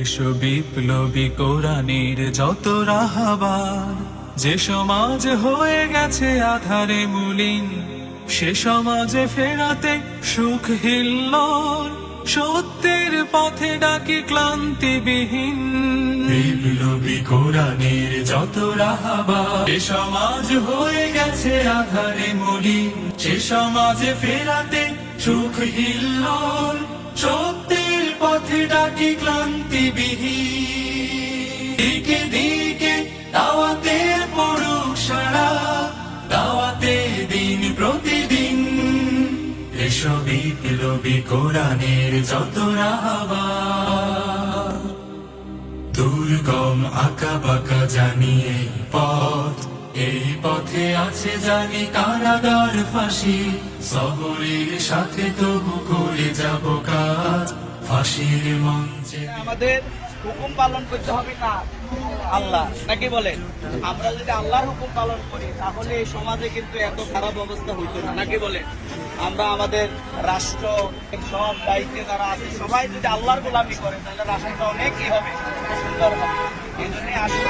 এসো বিপ্লবী কোরআনের যত রাহাবার। যে সমাজ হয়ে গেছে আধারে মুলিন সে সমাজে ফেরাতে সুখ হিল্লোল। সত্যের পথে ডাকি ক্লান্তিবিহীন। বিপ্লবী কোরআনের যত রাহাবার। সে সমাজ হয়ে গেছে আধারে মুলিন সে সমাজে ফেরাতে সুখ হিল্লোল। সত্যের পথে ডাকি ক্লান্তিবিহীন। দিকে দিকে দাওয়াতের পড়ুক সারা, দাওয়াতে দিন প্রতিদিন। এসো বিপ্লবী কোরআনের যত রাহাবার দুর্গম আঁকা বাঁকা জানিয়ে পথ, এই পথে আছে জানি কারাগার ফাঁসি। শহরের সাথে তবু করে যাব কাজ। আমাদের হুকুম পালন করতে হবে না আল্লাহ। নাকি বলেন? আমরা যদি আল্লাহর হুকুম পালন করি, তাহলে এই সমাজে কিন্তু এত খারাপ অবস্থা হইতো না। নাকি বলেন? আমরা আমাদের রাষ্ট্র, সব দায়িত্বে যারা আছে, সবাই যদি আল্লাহর গোলামি করে, তাহলে রাষ্ট্রটা অনেক কি হবে, সুন্দর হবে। এই জন্য আসুন,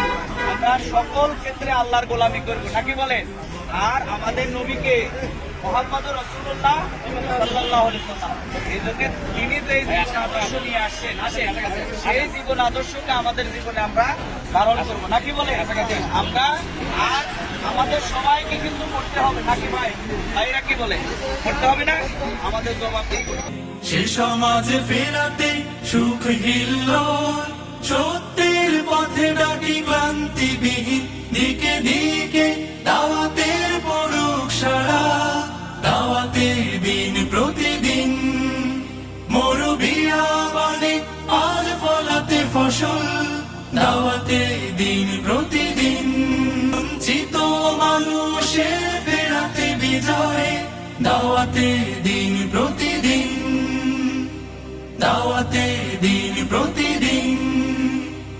আমরা সকল ক্ষেত্রে আল্লাহর গোলামি করব। নাকি বলেন? আর আমাদের নবীকে মোহাম্মদ রসুল্লাহ সাল্লাহ এই জন্য তিনি যে এই আদর্শ নিয়ে আসছেন। আসেন সেই জীবন আদর্শকে আমাদের জীবনে আমরা ধারণ করব। নাকি বলে আমরা আর আমাদের সবাইকে কিন্তু করতে হবে। নাকি ভাই? ভাইরা কি বলে? করতে হবে না? আমাদের সে সমাজে ফেরাতে সুখ হিল্লোল সত্যের পথে ডাকি ক্লান্তিবিহীন। দিকে দিকে দাওয়াতের পড়ুক সারা দাওয়াতের দিন প্রতিদিন। মরুবিয়া বনে আজ ফলাতে ফসল। দাওয়াতে দিন প্রতিদিন। বঞ্চিত মানুষের ফেরাতে বিজয়। দাওয়াতে দিন প্রতিদিন। দাওয়াতে দিন প্রতিদিন।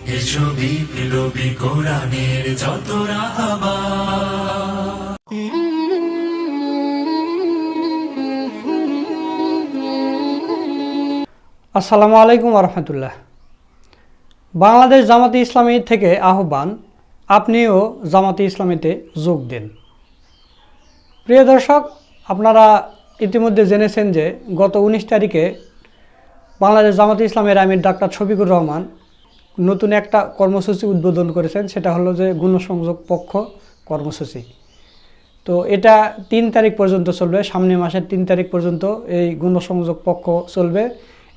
এসো বিপ্লবী কোরআনের যত রাহাবা। আসসালামু আলাইকুম রহমতুল্লাহ। বাংলাদেশ জামাতে ইসলামী থেকে আহ্বান, আপনিও জামাতে ইসলামীতে যোগ দিন। প্রিয় দর্শক, আপনারা ইতিমধ্যে জেনেছেন যে গত উনিশ তারিখে বাংলাদেশ জামাতে ইসলামের আমির ডাক্তার শফিকুর রহমান নতুন একটা কর্মসূচি উদ্বোধন করেছেন, সেটা হলো যে গুণসংযোগ পক্ষ কর্মসূচি। তো এটা তিন তারিখ পর্যন্ত চলবে সামনে মাসের তিন তারিখ পর্যন্ত এই গুণসংযোগ পক্ষ চলবে।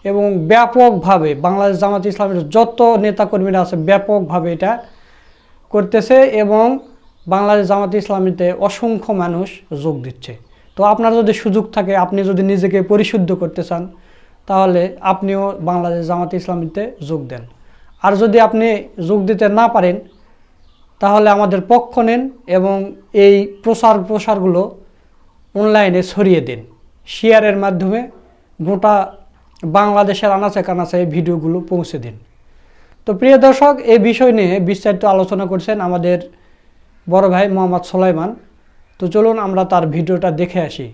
এবং ব্যাপকভাবে বাংলাদেশ জামাত ইসলামের যত নেতাকর্মীরা আছে ব্যাপকভাবে এটা করতেছে এবং বাংলাদেশ জামাত ইসলামীতে অসংখ্য মানুষ যোগ দিচ্ছে। তো আপনার যদি সুযোগ থাকে, আপনি যদি নিজেকে পরিশুদ্ধ করতে চান, তাহলে আপনিও বাংলাদেশ জামাত ইসলামীতে যোগ দেন। আর যদি আপনি যোগ দিতে না পারেন, তাহলে আমাদের পক্ষ নেন এবং এই প্রচার প্রসারগুলো অনলাইনে ছড়িয়ে দিন। শেয়ারের মাধ্যমে গোটা বাংলাদেশের আনাচে কানাচে এই ভিডিওগুলো পৌঁছে দিন। তো প্রিয় দর্শক, এই বিষয় নিয়ে বিস্তারিত আলোচনা করছেন আমাদের বড় ভাই মোহাম্মদ সোলাইমান। তো চলুন আমরা তার ভিডিওটা দেখে আসি।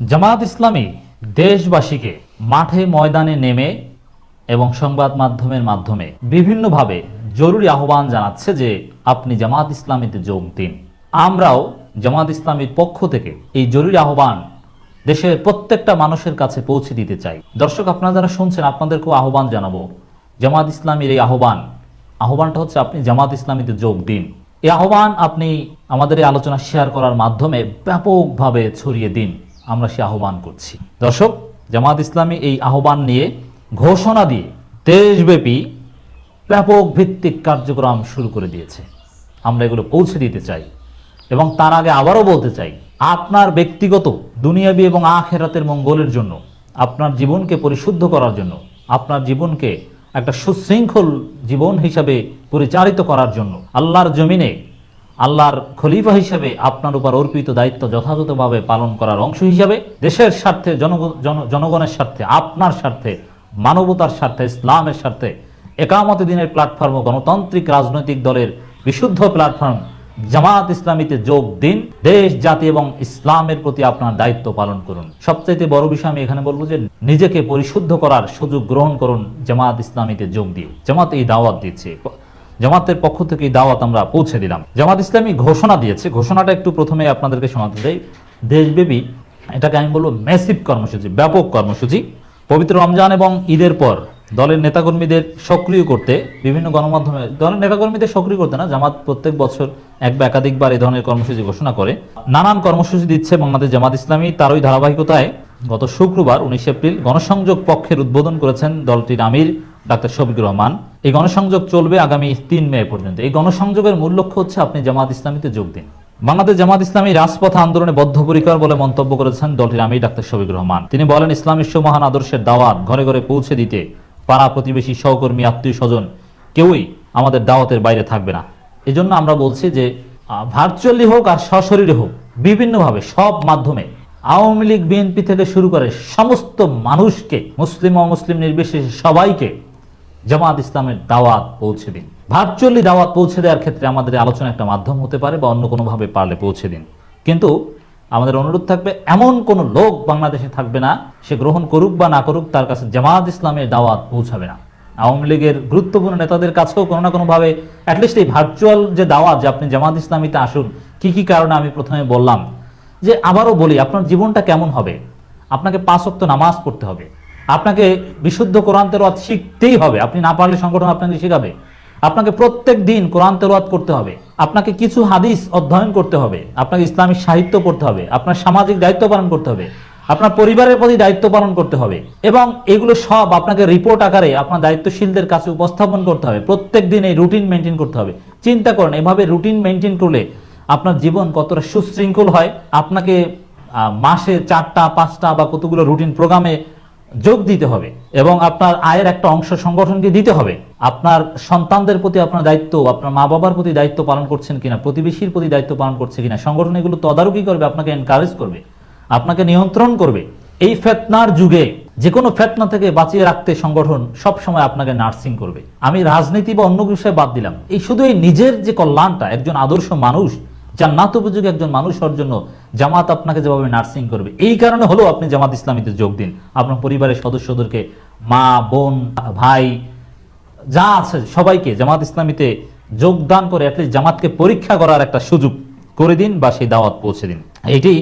জামাত ইসলামী দেশবাসীকে মাঠে ময়দানে নেমে এবং সংবাদ মাধ্যমের মাধ্যমে বিভিন্নভাবে জরুরি আহ্বান জানাচ্ছে যে আপনি জামাত ইসলামীতে যোগ দিন। আমরাও জামাত ইসলামীর পক্ষ থেকে এই জরুরি আহ্বান দেশের প্রত্যেকটা মানুষের কাছে পৌঁছে দিতে চাই। দর্শক, আপনারা যারা শুনছেন, আপনাদেরকেও আহ্বান জানাব। জামাত ইসলামীর এই আহ্বান, আহ্বানটা হচ্ছে আপনি জামাত ইসলামীতে যোগ দিন। এই আহ্বান আপনি আমাদের এই আলোচনা শেয়ার করার মাধ্যমে ব্যাপকভাবে ছড়িয়ে দিন। আমরা সে আহ্বান করছি। দর্শক জামাত ইসলামী এই আহ্বান নিয়ে ঘোষণা দিয়ে দেশব্যাপী ব্যাপক ভিত্তিক কার্যক্রম শুরু করে দিয়েছে। আমরা এগুলো পৌঁছে দিতে চাই এবং তার আগে আবারও বলতে চাই আপনার ব্যক্তিগত, দুনিয়াবি এবং আখেরাতের মঙ্গলের জন্য, আপনার জীবনকে পরিশুদ্ধ করার জন্য, আপনার জীবনকে একটা সুশৃঙ্খল জীবন হিসাবে পরিচালিত করার জন্য, আল্লাহর জমিনে, আল্লাহর খলিফা হিসেবে আপনার উপর অর্পিত দায়িত্ব যথাযথভাবে পালন করার অংশ হিসাবে, দেশের স্বার্থে জনগ- জনগণের স্বার্থে, আপনার স্বার্থে, মানবতার স্বার্থে, ইসলামের স্বার্থে, একামত দিনের প্ল্যাটফর্ম গণতান্ত্রিক রাজনৈতিক দলের বিশুদ্ধ প্ল্যাটফর্ম জামাত ইসলামীতে যোগ দিন, দেশ, জাতি এবং ইসলামের প্রতি আপনার দায়িত্ব পালন করুন। সবচাইতে বড় বিষয় আমি এখানে বলব যে নিজেকে পরিশুদ্ধ করার সুযোগ গ্রহণ করুন, জামাত ইসলামীতে যোগ দিয়ে। জামাত এই দাওয়াত দিচ্ছে। জামাতের পক্ষ থেকে এই দাওয়াত আমরা পৌঁছে দিলাম। জামাত ইসলামী ঘোষণা দিয়েছে। ঘোষণাটা একটু প্রথমে আপনাদেরকে শোনাতে চাই দেশব্যাপী, এটাকে আমি বলব ম্যাসিভ কর্মসূচি, ব্যাপক কর্মসূচি। পবিত্র রমজান এবং ঈদের পর দলের নেতাকর্মীদের সক্রিয় করতে, বিভিন্ন গণমাধ্যমে, দলের নেতাকর্মীদের সক্রিয় করতে না, জামাত প্রত্যেক বছর এক বা একাধিকবার এই ধরনের কর্মসূচি ঘোষণা করে। নানান কর্মসূচি দিচ্ছে বাংলাদেশ জামাত ইসলামী। তারই ধারাবাহিকতায় গত শুক্রবার, উনিশ এপ্রিল, গণসংযোগ পক্ষের উদ্বোধন করেছেন দলটির আমির ডাক্তার শফিকুর রহমান। এই গণসংযোগ চলবে আগামী তিন মে পর্যন্ত। এই গণসংযোগের মূল লক্ষ্য হচ্ছে আপনি জামাত ইসলামীতে যোগ দিন। বাংলাদেশ জামাত ইসলামী রাজপথ আন্দোলনে বদ্ধপরিকর বলে মন্তব্য করেছেন দলটির আমির ডাক্তার শফিকুর রহমান। তিনি বলেন, ইসলাম বিশ্ব মহান আদর্শের দাওয়াত ঘরে ঘরে পৌঁছে দিতে পাড়া প্রতিবেশী, সহকর্মী, আত্মীয় স্বজন কেউই আমাদের দাওয়াতের বাইরে থাকবে না। এজন্য আমরা বলছি যে ভার্চুয়ালি হোক আর সশরীরে হোক, বিভিন্নভাবে সব মাধ্যমে আওয়ামী লীগ, বিএনপি থেকে শুরু করে সমস্ত মানুষকে, মুসলিম ও মুসলিম নির্বিশেষে সবাইকে জামাত ইসলামের দাওয়াত পৌঁছে দিন। ভার্চুয়ালি দাওয়াত পৌঁছে দেওয়ার ক্ষেত্রে আমাদের আলোচনা একটা মাধ্যম হতে পারে বা অন্য কোনোভাবে পারলে পৌঁছে দিন। কিন্তু আমাদের অনুরোধ থাকবে, এমন কোন লোক বাংলাদেশে থাকবে না, সে গ্রহণ করুক বা না করুক, তার কাছে জামাত ইসলামের দাওয়াত পৌঁছাবে না। আওয়ামী লীগের গুরুত্বপূর্ণ নেতাদের কাছেও কোনো না কোনোভাবে অ্যাটলিস্ট এই ভার্চুয়াল যে দাওয়াত যে আপনি জামাত ইসলামীতে আসুন, কি কি কারণে আমি প্রথমে বললাম যে আবারও বলি, আপনার জীবনটা কেমন হবে? আপনাকে পাঁচ ওয়াক্ত নামাজ পড়তে হবে। আপনাকে বিশুদ্ধ কোরআন তেলাওয়াত শিখতেই হবে। আপনি না পারলে সংগঠন আপনাকে শেখাবে। আপনাকে প্রত্যেক দিন কোরআন করতে হবে। আপনাকে কিছু হাদিস অধ্যয়ন করতে হবে, আপনাকে ইসলামিক সাহিত্য পড়তে হবে, আপনার সামাজিক দায়িত্ব পালন করতে হবে, আপনার পরিবারের প্রতি দায়িত্ব পালন করতে হবে এবং এগুলো সব আপনাকে রিপোর্ট আকারে আপনার দায়িত্বশীলদের কাছে উপস্থাপন করতে হবে। প্রত্যেক দিন এই রুটিন মেনটেন করতে হবে। চিন্তা করেন, এভাবে রুটিন মেনটেন করলে আপনার জীবন কতটা সুশৃঙ্খল হয়? আপনাকে মাসে চারটা, পাঁচটা বা কতগুলো রুটিন প্রোগ্রামে যোগ দিতে হবে এবং আপনার আয়ের একটা অংশ সংগঠনকে দিতে হবে। আপনার সন্তানদের প্রতি আপনার দায়িত্ব, আপনার মা বাবার প্রতি দায়িত্ব পালন করছেন কিনা, প্রতিবেশীর প্রতি দায়িত্ব পালন করছে কিনা, সংগঠন এগুলো তদারকি করবে, আপনাকে এনকারেজ করবে, আপনাকে নিয়ন্ত্রণ করবে। এই ফেতনার যুগে যে কোনো ফেতনা থেকে বাঁচিয়ে রাখতে সংগঠন সব সময় আপনাকে নার্সিং করবে। আমি রাজনীতি বা অন্য বিষয়ে বাদ দিলাম। এই শুধু এই নিজের যে কল্যাণটা, একজন আদর্শ মানুষ জান্নাত উপযোগী একজন মানুষ হওয়ার জন্য জামাত আপনাকে যেভাবে নার্সিং করবে, এই কারণে হলো আপনি জামাত ইসলামীতে যোগ দিন আপনার পরিবারের সদস্যদেরকে মা, বোন, ভাই, যা আছে সবাইকে জামাত ইসলামীতে যোগদান করে অ্যাটলিস্ট জামাতকে পরীক্ষা করার একটা সুযোগ করে দিন বা সেই দাওয়াত পৌঁছে দিন এটি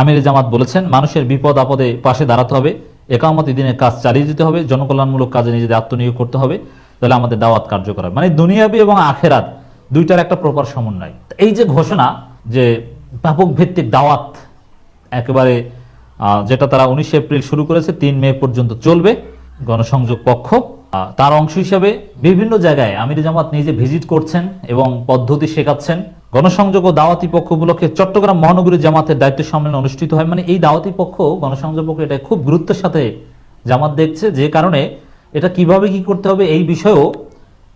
আমির জামাত বলেছেন, মানুষের বিপদ আপদে পাশে দাঁড়াতে হবে, একামতি দিনের কাজ চালিয়ে যেতে হবে, জনকল্যাণমূলক কাজে নিজেদের আত্মনিয়োগ করতে হবে, তাহলে আমাদের দাওয়াত কার্যকর। মানে দুনিয়াবি এবং আখেরাত দুইটার একটা প্রপার সমন্বয়। এই যে ঘোষণা যে ব্যাপক ভিত্তিক দাওয়াত একেবারে যেটা তারা উনিশে এপ্রিল শুরু করেছে, তিন মে পর্যন্ত চলবে, গণসংযোগ পক্ষ তার অংশ হিসাবে বিভিন্ন জায়গায় আমির জামাত নিজে ভিজিট করছেন এবং পদ্ধতি শেখাচ্ছেন। গণসংযোগ ও দাওয়াতি পক্ষ উপলক্ষে চট্টগ্রাম মহানগরী জামাতের দায়িত্ব সম্মেলন অনুষ্ঠিত হয়। মানে এই দাওয়াতি পক্ষ, গণসংযোগ পক্ষ এটা খুব গুরুত্বের সাথে জামাত দেখছে, যে কারণে এটা কীভাবে কি করতে হবে এই বিষয়েও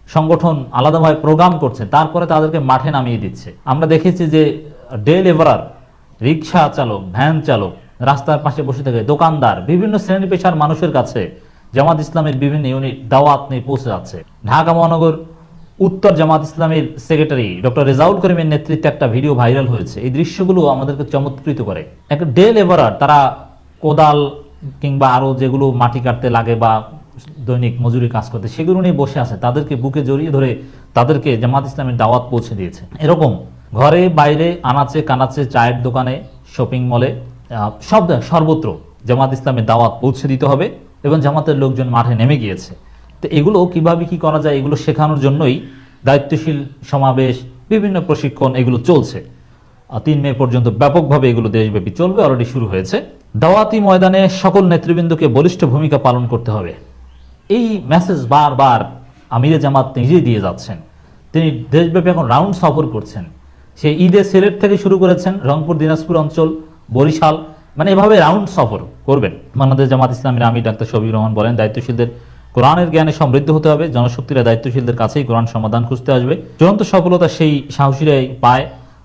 সংগঠন আলাদাভাবে প্রোগ্রাম করছে, তারপরে তাদেরকে মাঠে নামিয়ে দিচ্ছে। আমরা দেখেছি যে ডে লেবারার রিক্সা চালক ভ্যান চালক, রাস্তার পাশে বসে থেকে দোকানদার, বিভিন্ন শ্রেণি পেশার মানুষের কাছে জামাত ইসলামের বিভিন্ন ইউনিট দাওয়াত নিয়ে পৌঁছে যাচ্ছে। ঢাকা মহানগর উত্তর জামাত ইসলামের সেক্রেটারি ডক্টর রেজাউল করিমের নেতৃত্বে একটা ভিডিও ভাইরাল হয়েছে। এই দৃশ্যগুলো আমাদেরকে চমৎকৃত করে। একটা ডে লেবারার তারা কোদাল কিংবা আরও যেগুলো মাটি কাটতে লাগে বা দৈনিক মজুরি কাজ করতে, সেগুলো নিয়ে বসে আছে, তাদেরকে বুকে জড়িয়ে ধরে তাদেরকে জামাত ইসলামের দাওয়াত পৌঁছে দিয়েছে। এরকম ঘরে, বাইরে, আনাচে, কানাচে, চায়ের দোকানে শপিং মলে সব সর্বত্র জামাত ইসলামের দাওয়াত পৌঁছে দিতে হবে এবং জামাতের লোকজন মাঠে নেমে গিয়েছে। তো এগুলো কীভাবে কি করা যায়, এগুলো শেখানোর জন্যই দায়িত্বশীল সমাবেশ, বিভিন্ন প্রশিক্ষণ এগুলো চলছে। তিন মে পর্যন্ত ব্যাপকভাবে এগুলো দেশব্যাপী চলবে অলরেডি শুরু হয়েছে। দাওয়াতি ময়দানে সকল নেতৃবৃন্দকে বলিষ্ঠ ভূমিকা পালন করতে হবে। এই মেসেজ বারবার আমিরে জামাত নিজেই দিয়ে যাচ্ছেন। তিনি দেশব্যাপী এখন রাউন্ড সফর করছেন। সে ঈদে সিলেট থেকে শুরু করেছেন রংপুর, দিনাজপুর অঞ্চল, বরিশাল মানে এভাবে রাউন্ড সফর করবেন। বাংলাদেশ জামাত ইসলামের আমি ডাক্তার শফিক রহমান বলেন, দায়িত্বশীলদের কোরআনের জ্ঞানে সমৃদ্ধ হতে হবে। জনশক্তিরা দায়িত্বশীলদের কাছেই কোরআন সমাধান খুঁজতে আসবে। চূড়ান্ত সফলতা সেই সাহসীরাই পায়,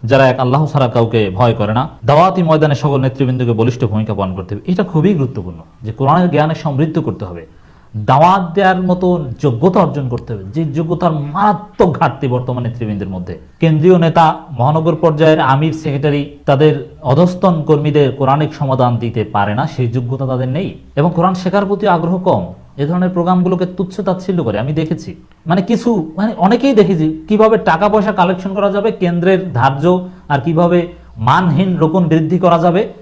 যারা এক আল্লাহ ছাড়া কাউকে ভয় করে না। দাওয়াতি ময়দানে সকল নেতৃবৃন্দকে বলিষ্ঠ ভূমিকা পালন করতে হবে। এটা খুবই গুরুত্বপূর্ণ যে কোরআনের জ্ঞানে সমৃদ্ধ করতে হবে। দাওয়াত দেওয়ার মতো যোগ্যতা অর্জন করতে হবে। যে যোগ্যতার মারাত্মক ঘাটতি বর্তমান নেতৃবৃন্দের মধ্যে। কেন্দ্রীয় নেতা, মহানগর পর্যায়ের আমির, সেক্রেটারি তাদের অধস্তন কর্মীদের কোরআনিক সমাধান দিতে পারে না, সেই যোগ্যতা তাদের নেই। এবং কোরআন শেখার প্রতি আগ্রহ কম। এ ধরনের প্রোগ্রামগুলোকে তুচ্ছ তাচ্ছিল্য করে, আমি দেখেছি। মানে কিছু মানে অনেকেই দেখেছি, কীভাবে টাকা পয়সা কালেকশন করা যাবে, কেন্দ্রের ধার্য আর কীভাবে মানহীন রোপণ বৃদ্ধি করা যাবে।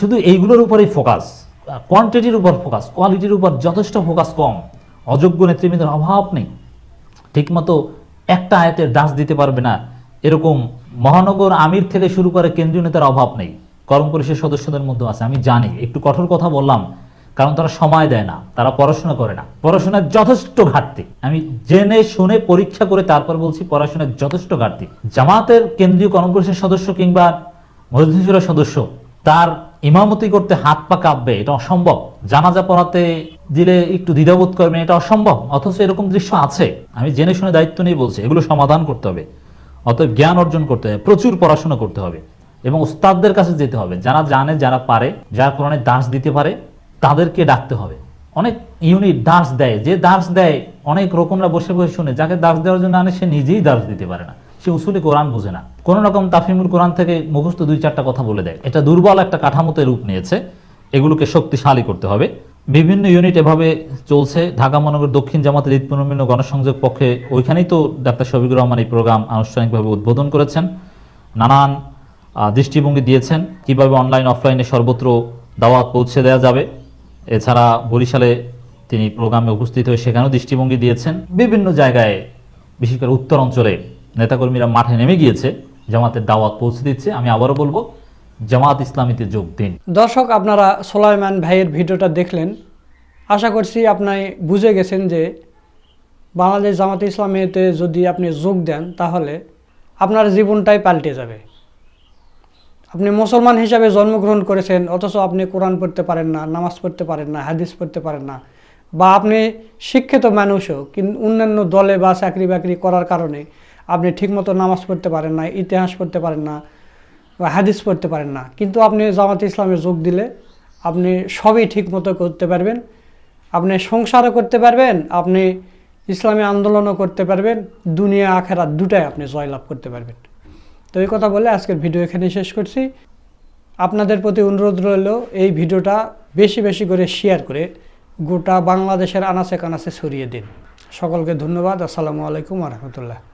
শুধু এইগুলোর উপরেই ফোকাস কোয়ান্টিটির উপর ফোকাস কোয়ালিটির উপর যথেষ্ট ফোকাস কম, অযোগ্য নেতৃবৃন্দের অভাব নেই। ঠিকমতো একটা আয়াতের দাস দিতে পারবে না, এরকম মহানগর আমির থেকে শুরু করে কেন্দ্রীয় নেতার অভাব নেই, কর্ম পরিষদ সদস্যদের মধ্যে আছে, আমি জানি, একটু কঠোর কথা বললাম, কারণ তারা সময় দেয় না, তারা পড়াশোনা করে না, পড়াশোনার যথেষ্ট ঘাটতি, আমি জেনে শুনে পরীক্ষা করে তারপর বলছি পড়াশোনার যথেষ্ট ঘাটতি। জামাতের কেন্দ্রীয় কর্ম পরিষদ সদস্য কিংবা মজলিসুরা সদস্য তার ইমামতি করতে হাত পা কাঁপবে, এটা অসম্ভব। জানাজা পড়াতে দিলে একটু দ্বিধাবোধ করবেন, এটা অসম্ভব। অথচ এরকম দৃশ্য আছে। আমি জেনে শুনে দায়িত্ব নিয়ে বলছি, এগুলো সমাধান করতে হবে। অতএব জ্ঞান অর্জন করতে হবে, প্রচুর পড়াশোনা করতে হবে। এবং উস্তাদদের কাছে যেতে হবে, যারা জানে, যারা পারে, যারা কোরআনে দাস দিতে পারে, তাদেরকে ডাকতে হবে। অনেক ইউনিট দাস দেয়, যে দাস দেয়, অনেক রকমরা বসে বসে শুনে, যাকে দাস দেওয়ার জন্য আনে, সে নিজেই দাস দিতে পারে না। সে উসুলি কোরআন বোঝে না। কোনো রকম তাফিমুল কোরআন থেকে মুখস্থ দুই চারটা কথা বলে দেয়। এটা দুর্বল একটা কাঠামোতে রূপ নিয়েছে। এগুলোকে শক্তিশালী করতে হবে। বিভিন্ন ইউনিট এভাবে চলছে। ঢাকা মহানগর দক্ষিণ জামাতের ঈদ পুনর্মিলন গণসংযোগ পক্ষে ওইখানেই তো ডাক্তার শফিকুর রহমান এই প্রোগ্রাম আনুষ্ঠানিকভাবে উদ্বোধন করেছেন। নানান দৃষ্টিভঙ্গি দিয়েছেন। কীভাবে অনলাইন, অফলাইনে সর্বত্র দাওয়াত পৌঁছে দেওয়া যাবে, এছাড়া বরিশালে তিনি প্রোগ্রামে উপস্থিত হয়ে সেখানেও দৃষ্টিভঙ্গি দিয়েছেন। বিভিন্ন জায়গায়, বিশেষ করে উত্তর অঞ্চলে নেতাকর্মীরা মাঠে নেমে গিয়েছে জামাতের দাওয়াত পৌঁছে দিচ্ছে, আমি আবারও বলব, জামাত ইসলামীতে যোগ দিন। দর্শক, আপনারা সোলাইমান ভাইয়ের ভিডিওটা দেখলেন। আশা করছি আপনি বুঝে গেছেন যে বাংলাদেশ জামাতে ইসলামীতে যদি আপনি যোগ দেন, তাহলে আপনার জীবনটাই পাল্টে যাবে। আপনি মুসলমান হিসাবে জন্মগ্রহণ করেছেন, অথচ আপনি কোরআন পড়তে পারেন না, নামাজ পড়তে পারেন না, হাদিস পড়তে পারেন না, বা আপনি শিক্ষিত মানুষও, কিন্তু অন্যান্য দলে বা চাকরি বাকরি করার কারণে আপনি ঠিকমতো নামাজ পড়তে পারেন না, ইতিহাস পড়তে পারেন না, বা হাদিস পড়তে পারেন না। কিন্তু আপনি জামাত ইসলামে যোগ দিলে আপনি সবই ঠিকমতো করতে পারবেন। আপনি সংসারও করতে পারবেন, আপনি ইসলামী আন্দোলনও করতে পারবেন, দুনিয়া, আখেরাত দুটাই আপনি জয়লাভ করতে পারবেন। তো এই কথা বলে আজকের ভিডিও এখানে শেষ করছি। আপনাদের প্রতি অনুরোধ রইল এই ভিডিওটা বেশি বেশি করে শেয়ার করে গোটা বাংলাদেশের আনাচে কানাচে ছড়িয়ে দিন। সকলকে ধন্যবাদ। আসসালামু আলাইকুম রহমতুল্লাহ।